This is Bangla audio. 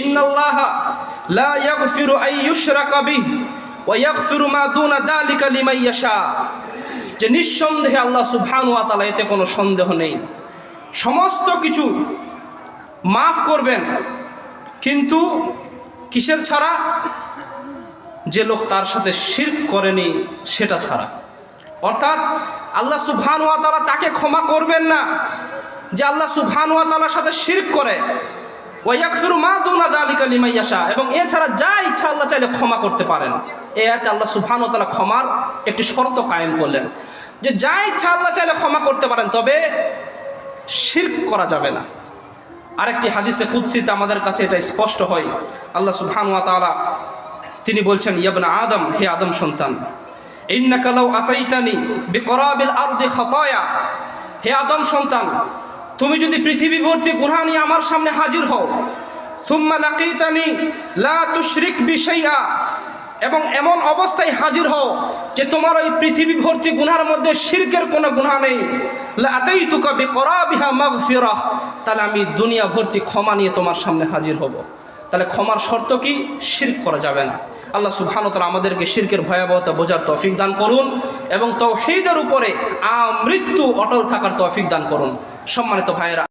ইন্নাল্লাহা লা ইয়াগফিরু আই ইউশরাকা বিহি ওয়া ইয়াগফিরু মা দুনা যালিকা লিমান ইয়াশা। যে নিঃসন্দেহে আল্লাহ সুবহানাহু এতে কোনো সন্দেহ নেই। সমস্ত কিছু মাফ করবেন, কিন্তু কিসের ছাড়া? যে লোক তার সাথে শিরক করেনি, সেটা ছাড়া। অর্থাৎ আল্লাহ সুবহান ওয়া তাকে ক্ষমা করবেন না যে আল্লাহ সুবহান সাথে শিরক করে। ওয়াইয়াকফিরু মা দুনা যালিকা লিমান ইয়াশা। এবং এছাড়া যা ইচ্ছা আল্লাহ চাইলে ক্ষমা করতে পারেন। এই আয়াতে আল্লাহ সুবহান ওয়া তাআলা ক্ষমার একটি শর্ত কায়েম করলেন। যে যা ইচ্ছা আল্লাহ চাইলে ক্ষমা করতে পারেন, তবে শিরক করা যাবে না। আরেকটি হাদিসে কুৎসিতে আমাদের কাছে এটা স্পষ্ট হয়। আল্লাহ সুবহান ওয়া তাআলা তিনি বলছেন ইয়াবনা আদম, হে আদম সন্তান, ইন্নাকা লাউ আতাইতানি বিকরাবিল আরদি খাতায়া। হে আদম সন্তান তুমি যদি পৃথিবী ভর্তি গুনাহ নিয়ে আমার সামনে হাজির হও, সুম্মা লাকিতানি লা তুশরিক বিশাইআ এবং এমন অবস্থায় হাজির হও যে তোমার ওই পৃথিবী ভর্তি গুনার মধ্যে শিরকের কোনো গুনাহ নেই। লাতাই তুকা বিকরাবিহা মাগফিরাহ, তাহলে আমি দুনিয়া ভর্তি ক্ষমা নিয়ে তোমার সামনে হাজির হব। তাহলে ক্ষমার শর্ত কি? শিরক করা যাবে না। আল্লাহ সুবহানতলা আমাদেরকে শিরকের ভয়াবহতা বোঝার তৌফিক দান করুন এবং তৌহিদের উপরে আমৃত্যু অটল থাকার তৌফিক দান করুন। সম্মানিত ভাইয়েরা